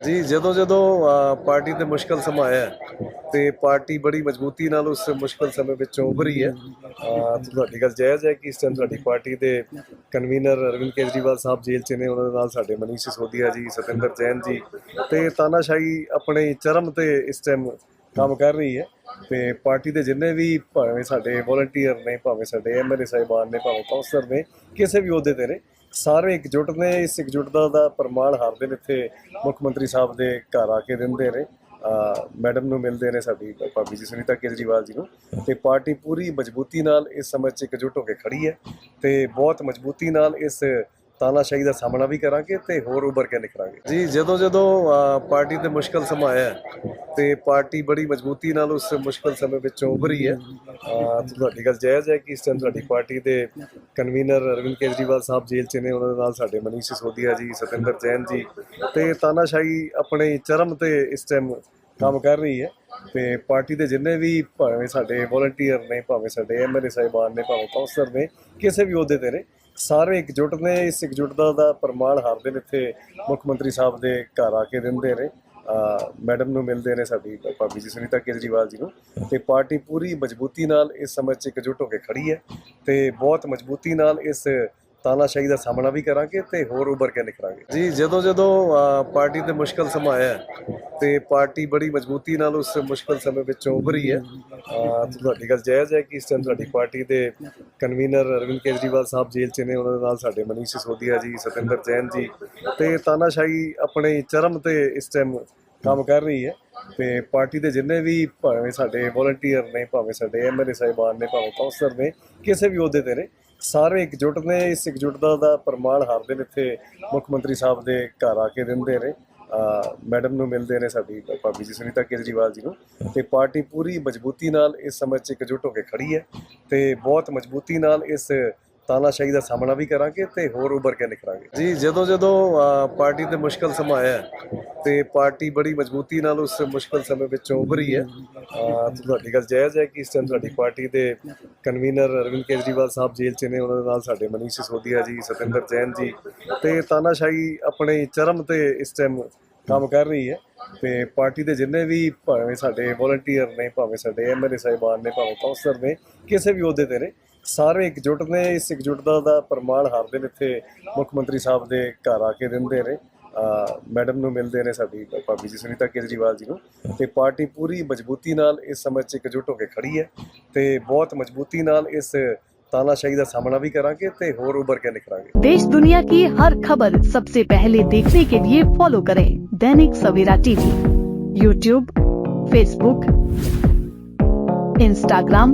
ਜੀ ਜਦੋਂ ਜਦੋਂ ਪਾਰਟੀ ਤੇ ਮੁਸ਼ਕਲ ਸਮਾਂ ਆਇਆ ਹੈ, ਤੇ ਪਾਰਟੀ ਬੜੀ ਮਜ਼ਬੂਤੀ ਨਾਲ ਉਸ ਮੁਸ਼ਕਲ ਸਮੇਂ ਵਿੱਚੋਂ ਉਭਰੀ ਹੈ। ਅ, ਤੁਹਾਡੀ ਗੱਲ ਜਾਇਜ਼ ਹੈ ਕਿ ਇਸ ਟਾਈਮ ਸਾਡੀ ਪਾਰਟੀ ਦੇ ਕਨਵੀਨਰ ਅਰਵਿੰਦ ਕੇਜਰੀਵਾਲ ਸਾਹਿਬ ਜੇਲ੍ਹ 'ਚ ਨੇ ਉਹਨਾਂ ਦੇ ਨਾਲ ਸਾਡੇ ਮਨੀਸ਼ ਸਿਸੋਦੀਆ ਜੀ ਸਤਿੰਦਰ ਜੈਨ ਜੀ ਤੇ ਤਾਨਾਸ਼ਾਹੀ ਆਪਣੇ ਚਰਮ ਤੇ ਇਸ ਟਾਈਮ ਕੰਮ ਕਰ ਰਹੀ ਹੈ ਤੇ ਪਾਰਟੀ ਦੇ ਜਿੰਨੇ ਵੀ ਭਾਵੇਂ ਸਾਡੇ ਵੋਲੰਟੀਅਰ ਨੇ ਭਾਵੇਂ ਸਾਡੇ ਐਮਐਲਏ ਸਾਹਿਬਾਨ ਨੇ ਭਾਵੇਂ ਕੌਂਸਲਰ ਨੇ ਕਿਸੇ ਵੀ ਅਹੁਦੇ ਤੇ ਨੇ ਸਾਰੇ ਇਕਜੁੱਟ ਨੇ, ਇਸ ਇਕਜੁੱਟਤਾ ਦਾ ਪ੍ਰਮਾਣ ਹਰ ਦਿਨ ਇੱਥੇ ਮੁੱਖ ਮੰਤਰੀ ਸਾਹਿਬ ਦੇ ਘਰ ਆ ਕੇ ਦਿੰਦੇ ਨੇ। ਮੈਡਮ ਨੂੰ ਮਿਲਦੇ ਨੇ ਸਾਡੀ ਭਾਬੀ ਜੀ ਸੁਨੀਤਾ ਕੇਜਰੀਵਾਲ ਜੀ ਨੂੰ। ਤੇ ਪਾਰਟੀ ਪੂਰੀ ਮਜ਼ਬੂਤੀ ਨਾਲ ਇਸ ਸਮੇਂ 'ਚ ਇਕਜੁੱਟ ਹੋ ਕੇ ਖੜੀ ਹੈ ਤੇ ਬਹੁਤ ਮਜ਼ਬੂਤੀ ਨਾਲ ਇਸ ਤਾਨਾਸ਼ਾਹੀ ਦਾ ਸਾਹਮਣਾ ਵੀ ਕਰਾਂਗੇ ਤੇ ਹੋਰ ਉੱਭਰ ਕੇ ਨਿਕਲਾਂਗੇ। ਜੀ ਜਦੋਂ ਜਦੋਂ ਪਾਰਟੀ ਤੇ ਮੁਸ਼ਕਲ ਸਮਾਂ ਆਇਆ ਹੈ, ਤੇ ਪਾਰਟੀ ਬੜੀ ਮਜ਼ਬੂਤੀ ਨਾਲ ਉਸ ਮੁਸ਼ਕਲ ਸਮੇਂ ਵਿੱਚੋਂ ਉਭਰੀ ਹੈ ਤੁਹਾਡੀ ਗੱਲ ਜਾਇਜ਼ ਹੈ ਕਿ ਇਸ ਟਾਈਮ ਤੁਹਾਡੀ ਪਾਰਟੀ ਦੇ ਕਨਵੀਨਰ ਅਰਵਿੰਦ ਕੇਜਰੀਵਾਲ ਸਾਹਿਬ ਜੇਲ੍ਹ 'ਚ ਨੇ ਉਹਨਾਂ ਦੇ ਨਾਲ ਸਾਡੇ ਮਨੀਸ਼ ਸਿਸੋਦੀਆ ਜੀ ਸਤਿੰਦਰ ਜੈਨ ਜੀ ਤੇ ਤਾਨਾਸ਼ਾਹੀ ਆਪਣੇ ਚਰਮ ਤੇ ਇਸ ਟਾਈਮ ਕੰਮ ਕਰ ਰਹੀ ਹੈ ਤੇ ਪਾਰਟੀ ਦੇ ਜਿੰਨੇ ਵੀ ਭਾਵੇਂ ਸਾਡੇ ਵੋਲੰਟੀਅਰ ਨੇ ਭਾਵੇਂ ਸਾਡੇ ਐਮਐਲਏ ਸਾਹਿਬਾਨ ਨੇ ਭਾਵੇਂ ਕੌਂਸਲਰ ਨੇ ਕਿਸੇ ਵੀ ਅਹੁਦੇ ਤੇ ਨੇ ਸਾਰੇ ਇਕਜੁੱਟ ਨੇ, ਇਸ ਇਕਜੁੱਟਤਾ ਦਾ ਪ੍ਰਮਾਣ ਹਰ ਦਿਨ ਇੱਥੇ ਮੁੱਖ ਮੰਤਰੀ ਸਾਹਿਬ ਦੇ ਘਰ ਆ ਕੇ ਦਿੰਦੇ ਨੇ। ਮੈਡਮ ਨੂੰ ਮਿਲਦੇ ਨੇ ਸਾਡੀ ਭਾਬੀ ਜੀ ਸੁਨੀਤਾ ਕੇਜਰੀਵਾਲ ਜੀ ਨੂੰ। ਤੇ ਪਾਰਟੀ ਪੂਰੀ ਮਜ਼ਬੂਤੀ ਨਾਲ ਇਸ ਸਮੇਂ 'ਚ ਇਕਜੁੱਟ ਹੋ ਕੇ ਖੜੀ ਹੈ ਤੇ ਬਹੁਤ ਮਜ਼ਬੂਤੀ ਨਾਲ ਇਸ ਤਾਨਾਸ਼ਾਹੀ ਦਾ ਸਾਹਮਣਾ ਵੀ ਕਰਾਂਗੇ ਤੇ ਹੋਰ ਉੱਭਰ ਕੇ ਨਿਕਲਾਂਗੇ ਜੀ ਜਦੋਂ ਜਦੋਂ ਪਾਰਟੀ ਤੇ ਮੁਸ਼ਕਲ ਸਮਾਂ ਆਇਆ ਹੈ, ਤੇ ਪਾਰਟੀ ਬੜੀ ਮਜ਼ਬੂਤੀ ਨਾਲ ਉਸ ਮੁਸ਼ਕਲ ਸਮੇਂ ਵਿੱਚੋਂ ਉਭਰੀ ਹੈ। ਤੁਹਾਡੀ ਗੱਲ ਜਾਇਜ਼ ਹੈ ਕਿ ਇਸ ਟਾਈਮ ਸਾਡੀ ਪਾਰਟੀ ਦੇ ਕਨਵੀਨਰ ਅਰਵਿੰਦ ਕੇਜਰੀਵਾਲ ਸਾਹਿਬ ਜੇਲ੍ਹ 'ਚ ਨੇ ਉਹਨਾਂ ਦੇ ਨਾਲ ਸਾਡੇ ਮਨੀਸ਼ ਸਿਸੋਦੀਆ ਜੀ ਸਤਿੰਦਰ ਜੈਨ ਜੀ ਤੇ ਤਾਨਾਸ਼ਾਹੀ ਆਪਣੇ ਚਰਮ ਤੇ ਇਸ ਟਾਈਮ ਕੰਮ ਕਰ ਰਹੀ ਹੈ ਤੇ ਪਾਰਟੀ ਦੇ ਜਿੰਨੇ ਵੀ ਭਾਵੇਂ ਸਾਡੇ ਵੋਲੰਟੀਅਰ ਨੇ ਭਾਵੇਂ ਸਾਡੇ ਐਮਐਲਏ ਸਾਹਿਬਾਨ ਨੇ ਭਾਵੇਂ ਕੌਂਸਲਰ ਨੇ ਕਿਸੇ ਵੀ ਅਹੁਦੇ ਤੇ ਨੇ ਸਾਰੇ ਇਕਜੁੱਟ ਨੇ, ਇਸ ਇਕਜੁੱਟਤਾ ਦਾ ਪ੍ਰਮਾਣ ਹਰ ਦਿਨ ਇੱਥੇ ਮੁੱਖ ਮੰਤਰੀ ਸਾਹਿਬ ਦੇ ਘਰ ਆ ਕੇ ਦਿੰਦੇ ਨੇ। ਮੈਡਮ ਨੂੰ ਮਿਲਦੇ ਨੇ ਸਾਡੀ ਭਾਬੀ ਜੀ ਸੁਨੀਤਾ ਕੇਜਰੀਵਾਲ ਜੀ ਨੂੰ। ਤੇ ਪਾਰਟੀ ਪੂਰੀ ਮਜ਼ਬੂਤੀ ਨਾਲ ਇਸ ਸਮੇਂ 'ਚ ਇਕਜੁੱਟ ਹੋ ਕੇ ਖੜੀ ਹੈ ਤੇ ਬਹੁਤ ਮਜ਼ਬੂਤੀ ਨਾਲ ਇਸ ਤਾਨਾਸ਼ਾਹੀ ਦਾ ਸਾਹਮਣਾ ਵੀ ਕਰਾਂਗੇ ਤੇ ਹੋਰ ਉੱਭਰ ਕੇ ਨਿਕਲਾਂਗੇ। ਜੀ ਜਦੋਂ ਜਦੋਂ ਪਾਰਟੀ ਤੇ ਮੁਸ਼ਕਲ ਸਮਾਂ ਆਇਆ ਹੈ, ਤੇ ਪਾਰਟੀ ਬੜੀ ਮਜ਼ਬੂਤੀ ਨਾਲ ਉਸ ਮੁਸ਼ਕਲ ਸਮੇਂ ਵਿੱਚੋਂ ਉਭਰੀ ਹੈ। ਤੁਹਾਡੀ ਗੱਲ ਜਾਇਜ਼ ਹੈ ਕਿ ਇਸ ਟਾਈਮ ਸਾਡੀ ਪਾਰਟੀ ਦੇ ਕਨਵੀਨਰ ਅਰਵਿੰਦ ਕੇਜਰੀਵਾਲ ਸਾਹਿਬ ਜੇਲ੍ਹ 'ਚ ਨੇ ਉਹਨਾਂ ਦੇ ਨਾਲ ਸਾਡੇ ਮਨੀਸ਼ ਸਿਸੋਦੀਆ ਜੀ ਸਤਿੰਦਰ ਜੈਨ ਜੀ ਤੇ ਤਾਨਾਸ਼ਾਹੀ ਆਪਣੇ ਚਰਮ ਤੇ ਇਸ ਟਾਈਮ ਕੰਮ ਕਰ ਰਹੀ ਹੈ ਤੇ ਪਾਰਟੀ ਦੇ ਜਿੰਨੇ ਵੀ ਭਾਵੇਂ ਸਾਡੇ ਵੋਲੰਟੀਅਰ ਨੇ ਭਾਵੇਂ ਸਾਡੇ ਐਮਐਲਏ ਸਾਹਿਬਾਨ ਨੇ ਭਾਵੇਂ ਕੌਂਸਲਰ ਨੇ ਕਿਸੇ ਵੀ ਅਹੁਦੇ ਤੇ ਨੇ ਸਾਰੇ ਇਕਜੁੱਟ ਨੇ ਇਸ ਇਕਜੁੱਟਤਾ ਦਾ ਪ੍ਰਮਾਣ ਹਰ ਦਿਨ ਇੱਥੇ ਮੁੱਖ ਮੰਤਰੀ ਸਾਹਿਬ ਦੇ ਘਰ ਆ ਕੇ ਦਿੰਦੇ ਨੇ ਅਹ ਮੈਡਮ ਨੂੰ ਮਿਲਦੇ ਨੇ ਸਾਡੀ ਭਾਬੀ ਜੀ ਸੁਨੀਤਾ ਕੇਜਰੀਵਾਲ ਜੀ ਨੂੰ ਤੇ ਪਾਰਟੀ ਪੂਰੀ ਮਜ਼ਬੂਤੀ ਨਾਲ ਇਸ ਸਮੇਂ 'ਚ ਇਕਜੁੱਟ ਹੋ ਕੇ ਖੜੀ ਹੈ ਤੇ ਬਹੁਤ ਮਜ਼ਬੂਤੀ ਨਾਲ ਇਸ ਤਾਨਾਸ਼ਾਹੀ ਦਾ ਸਾਹਮਣਾ ਵੀ ਕਰਾਂਗੇ ਤੇ ਹੋਰ ਉੱਭਰ ਕੇ ਨਿਖਰਾਂਗੇ देश दुनिया की हर खबर सबसे पहले देखने के लिए फॉलो करें Dainik Savera TV YouTube Facebook Instagram